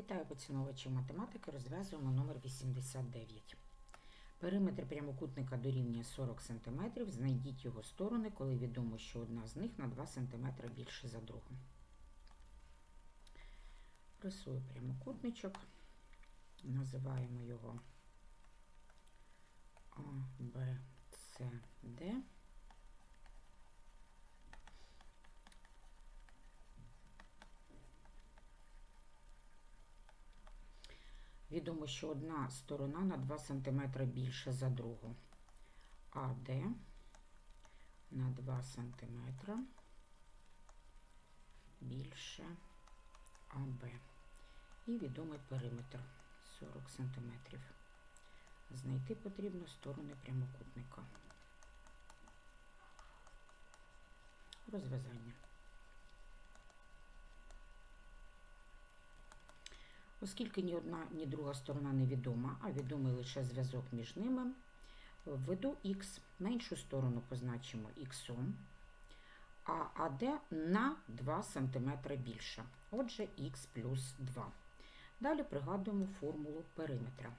Вітаю поціновувачів математики. Розв'язуємо номер 89. Периметр прямокутника дорівнює 40 см. Знайдіть його сторони, коли відомо, що одна з них на 2 см більше за другу. Рисую прямокутничок. Називаємо його А, Б, С, Д. Відомо, що одна сторона на 2 см більша за другу. АД на 2 см більше АБ. І відомий периметр 40 см. Знайти потрібно сторони прямокутника. Розв'язання. Оскільки ні одна, ні друга сторона невідома, а відомий лише зв'язок між ними, введу х, меншу сторону позначимо х, а АД на 2 см більша. Отже, х плюс 2. Далі пригадуємо формулу периметра.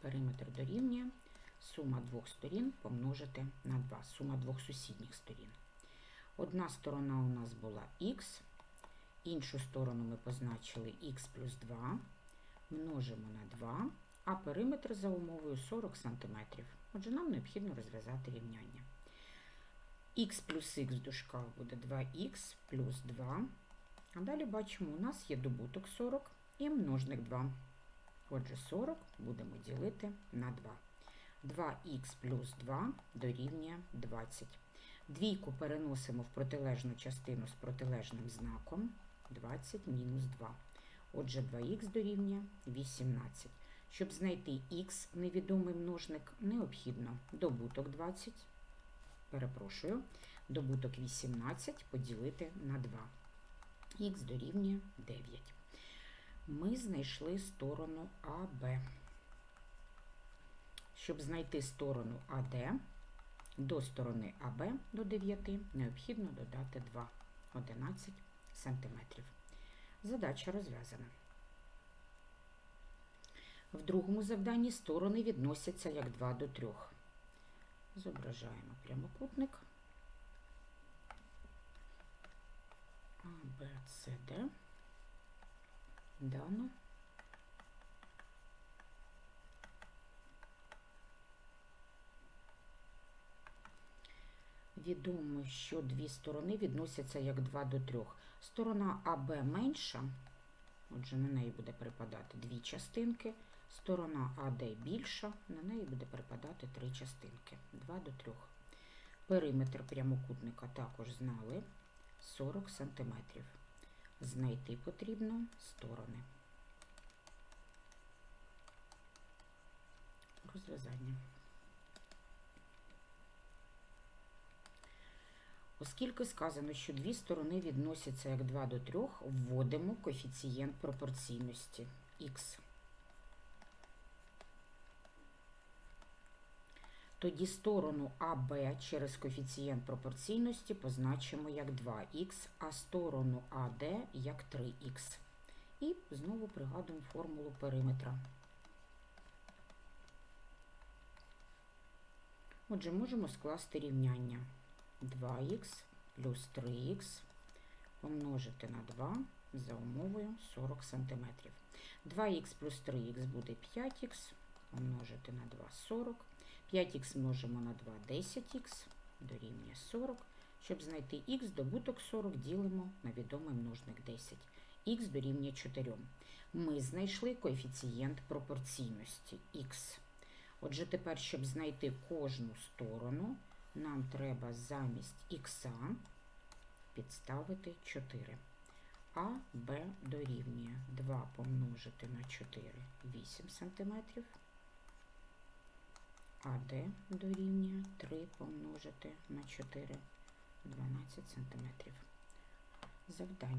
Периметр дорівнює сума двох сторін помножити на 2, сума двох сусідніх сторін. Одна сторона у нас була х, Іншу сторону ми позначили х плюс 2, множимо на 2, а периметр за умовою 40 см. Отже, нам необхідно розв'язати рівняння. х плюс х в дужках буде 2х плюс 2. А далі бачимо, у нас є добуток 40 і множник 2. Отже, 40 будемо ділити на 2. 2х плюс 2 дорівнює 20. Двійку переносимо в протилежну частину з протилежним знаком. 20 мінус 2. Отже, 2х дорівнює 18. Щоб знайти х невідомий множник, необхідно добуток 20. Перепрошую, добуток 18 поділити на 2. Х дорівнює 9. Ми знайшли сторону АБ. Щоб знайти сторону АД, до сторони АБ до 9 необхідно додати 2, 11 см. Задача розв'язана. В другому завданні сторони відносяться як 2 до 3. Зображаємо прямокутник А, Б, С, Д. Дано. Відомо, що дві сторони відносяться як 2 до 3. Сторона АБ менша, отже, на неї буде припадати дві частинки. Сторона АД більша, на неї буде припадати три частинки. 2 до 3. Периметр прямокутника також знали 40 см. Знайти потрібно сторони. Розв'язання. Оскільки сказано, що дві сторони відносяться як 2 до 3, вводимо коефіцієнт пропорційності х. Тоді сторону АБ через коефіцієнт пропорційності позначимо як 2х, а сторону АД як 3х. І знову пригадуємо формулу периметра. Отже, можемо скласти рівняння. 2х плюс 3х помножити на 2 за умовою 40 см. 2х плюс 3х буде 5х, помножити на 2 40. 5х множимо на 2 10х, дорівнює 40. Щоб знайти х, добуток 40 ділимо на відомий множник 10. х дорівнює 4. Ми знайшли коефіцієнт пропорційності х. Отже, тепер, щоб знайти кожну сторону, нам треба замість х підставити 4. А, Б дорівнює 2 помножити на 4 8 см. А Д дорівнює 3 помножити на 4 12 см. Завдання.